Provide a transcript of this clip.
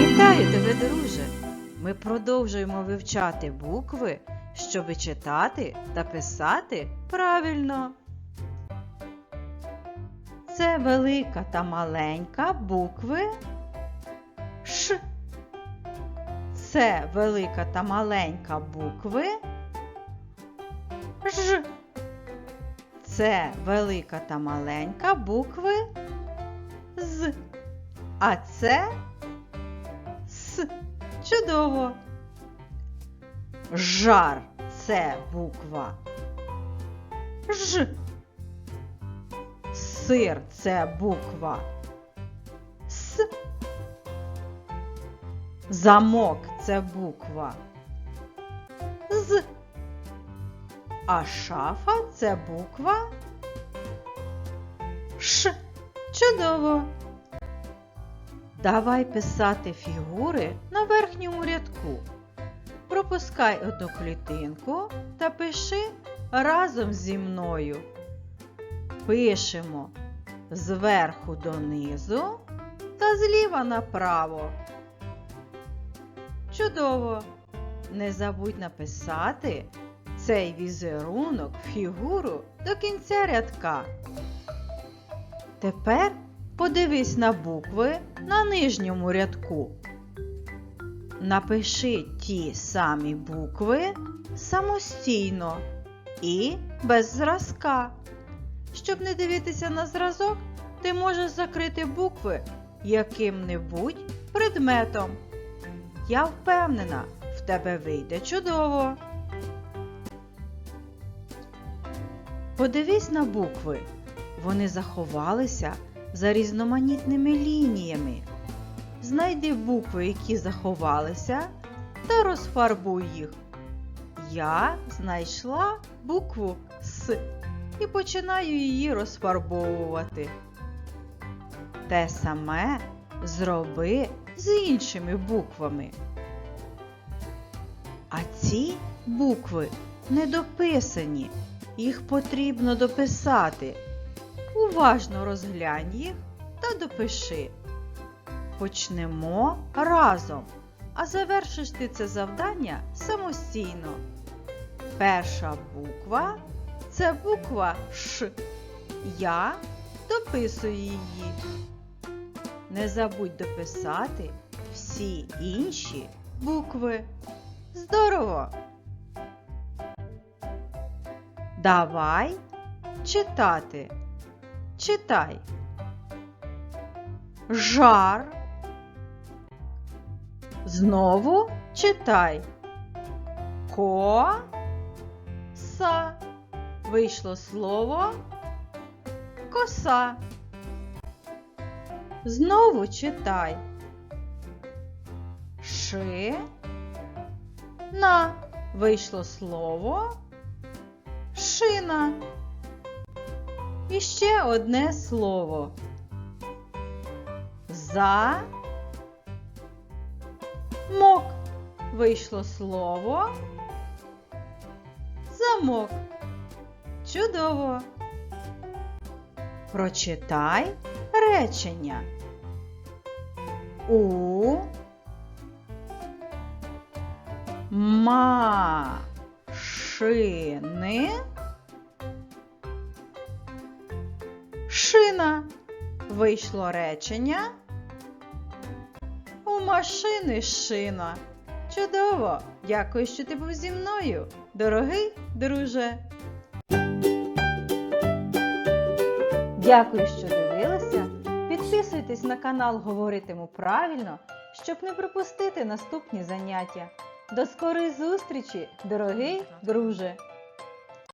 Вітаю тебе, друже! Ми продовжуємо вивчати букви, щоби читати та писати правильно. Це велика та маленька букви Ш. Це велика та маленька букви Ж. Це велика та маленька букви З. А це С. Чудово. Жар це буква Ж. Сир це буква С. Замок це буква З. А шафа це буква Ш. Чудово. Давай писати фігури на верхньому рядку. Пропускай одну клітинку та пиши разом зі мною. Пишемо зверху донизу та зліва направо. Чудово! Не забудь написати цей візерунок фігуру до кінця рядка. Тепер подивись на букви на нижньому рядку. Напиши ті самі букви самостійно і без зразка. Щоб не дивитися на зразок, ти можеш закрити букви яким-небудь предметом. Я впевнена, в тебе вийде чудово. Подивись на букви. Вони заховалися за різноманітними лініями. Знайди букви, які заховалися, та розфарбуй їх. Я знайшла букву С і починаю її розфарбовувати. Те саме зроби з іншими буквами. А ці букви не дописані, їх потрібно дописати. Уважно розглянь їх та допиши. Почнемо разом, а завершиш ти це завдання самостійно. Перша буква це буква Ш. Я дописую її. Не забудь дописати всі інші букви. Здорово! Давай читати. Читай. Жар. Знову читай. Ко-са. Вийшло слово коса. Знову читай. Ши. На. Вийшло слово шина. І ще одне слово. За мок. Вийшло слово замок. Чудово. Прочитай речення. У машини шина. Вийшло речення. У машини шина. Чудово! Дякую, що ти був зі мною, дорогий друже. Дякую, що дивилися. Підписуйтесь на канал Говоритиму правильно, щоб не пропустити наступні заняття. До скорої зустрічі, дорогий друже!